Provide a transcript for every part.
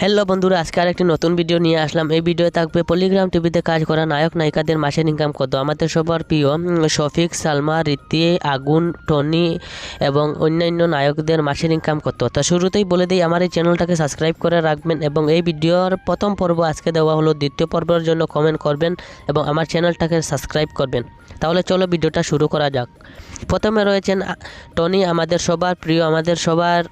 Hello বন্ধুরা, আজকে আর একটি নতুন ভিডিও নিয়ে আসলাম। এই ভিডিও থাকবে পলিগ্রাম টিভিতে কাজ করা নায়ক নায়িকাদের মাসের ইনকাম কত? আমাদের সবার প্রিয় শফিক, সালমা, রীতি, আগুন, টনি এবং অন্যান্য নায়কদের মাসের ইনকাম কত? তা শুরুতেই বলে দিই, আমার এই চ্যানেলটাকে সাবস্ক্রাইব করে রাখবেন এবং এই ভিডিওর প্রথম পর্ব আজকে দেওয়া হলো। দ্বিতীয় পর্বের জন্য কমেন্ট করবেন এবং আমার চ্যানেলটাকে সাবস্ক্রাইব করবেন। তাহলে চলো ভিডিওটা শুরু করা যাক। প্রথমে রয়েছেন টনি, আমাদের সবার প্রিয়, আমাদের সবার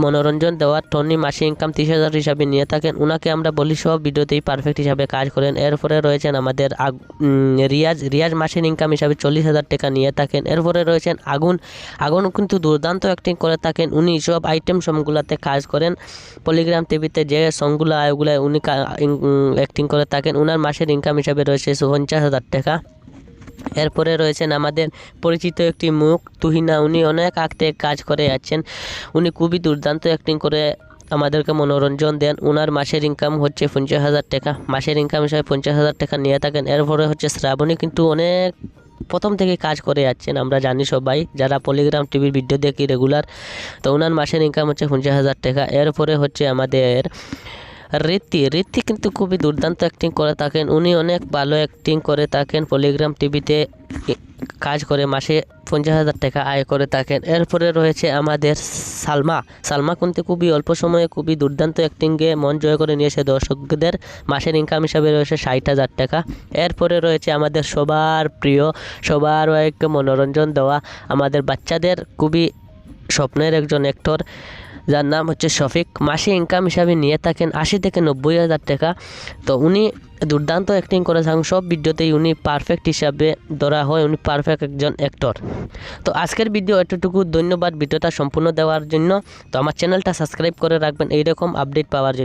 মনোরঞ্জন দেওয়ার টনি মাসে ইনকাম তিরিশ হাজার হিসাবে নিয়ে থাকেন। ওনাকে আমরা বলি, সব ভিডিওতেই পারফেক্ট হিসাবে কাজ করেন। এরপরে রয়েছেন আমাদের রিয়াজ রিয়াজ মাসের ইনকাম হিসাবে চল্লিশ হাজার টাকা নিয়ে থাকেন। এরপরে রয়েছেন আগুন। আগুন কিন্তু দুর্দান্ত অ্যাক্টিং করে থাকেন। উনি সব আইটেম সংগুলাতে কাজ করেন। পলিগ্রাম টিভিতে যে সংগুলো ওগুলো উনি অ্যাক্টিং করে থাকেন। ওনার মাসের ইনকাম হিসাবে রয়েছে পঞ্চাশ হাজার টাকা। এরপরে রয়েছেন আমাদের পরিচিত একটি মুখ, তুহিনা। উনি অনেক থেকে কাজ করে যাচ্ছেন উনি খুবই দুর্দান্ত অ্যাক্টিং করে আমাদেরকে মনোরঞ্জন দেন। ওনার মাসের ইনকাম হচ্ছে পঞ্চাশ হাজার টাকা। মাসের ইনকাম হিসাবে পঞ্চাশ হাজার টাকা নিয়ে থাকেন। এরপরে হচ্ছে শ্রাবণী, কিন্তু অনেক প্রথম থেকে কাজ করে যাচ্ছেন আমরা জানি সবাই। যারা পলিগ্রাম টিভির ভিডিও দেখি রেগুলার তো ওনার মাসের ইনকাম হচ্ছে পঞ্চাশ হাজার টাকা। এরপরে হচ্ছে আমাদের রীতি রীতি কিন্তু খুবই দুর্দান্ত অ্যাক্টিং করে থাকেন। উনি অনেক ভালো অ্যাক্টিং করে থাকেন পলিগ্রাম টিভিতে কাজ করে, মাসে পঞ্চাশ হাজার টাকা আয় করে থাকেন। এরপরে রয়েছে আমাদের সালমা। সালমা কিন্তু খুবই অল্প সময়ে খুবই দুর্দান্ত অ্যাক্টিংয়ে মন জয় করে নিয়েছে। দর্শকদের মাসের ইনকাম হিসাবে রয়েছে ষাট হাজার টাকা। এরপরে রয়েছে আমাদের সবার প্রিয়, সবার মনোরঞ্জন দেওয়া, আমাদের বাচ্চাদের খুবই স্বপ্নের একজন অ্যাক্টর যার নাম হচ্ছে শফিক। মাসে ইনকাম হিসাবে নিয়ে থাকেন আশি থেকে নব্বই হাজার টাকা। তো উনি দুর্দান্ত অ্যাক্টিং করে থাকেন সব ভিডিওতেই উনি পারফেক্ট হিসাবে ধরা হয়। উনি পারফেক্ট একজন অ্যাক্টর তো আজকের ভিডিও এতটুকু। ধন্যবাদ ভিডিওটা সম্পূর্ণ দেওয়ার জন্য। তো আমার চ্যানেলটা সাবস্ক্রাইব করে রাখবেন। এইরকম আপডেট পাওয়ার জন্য।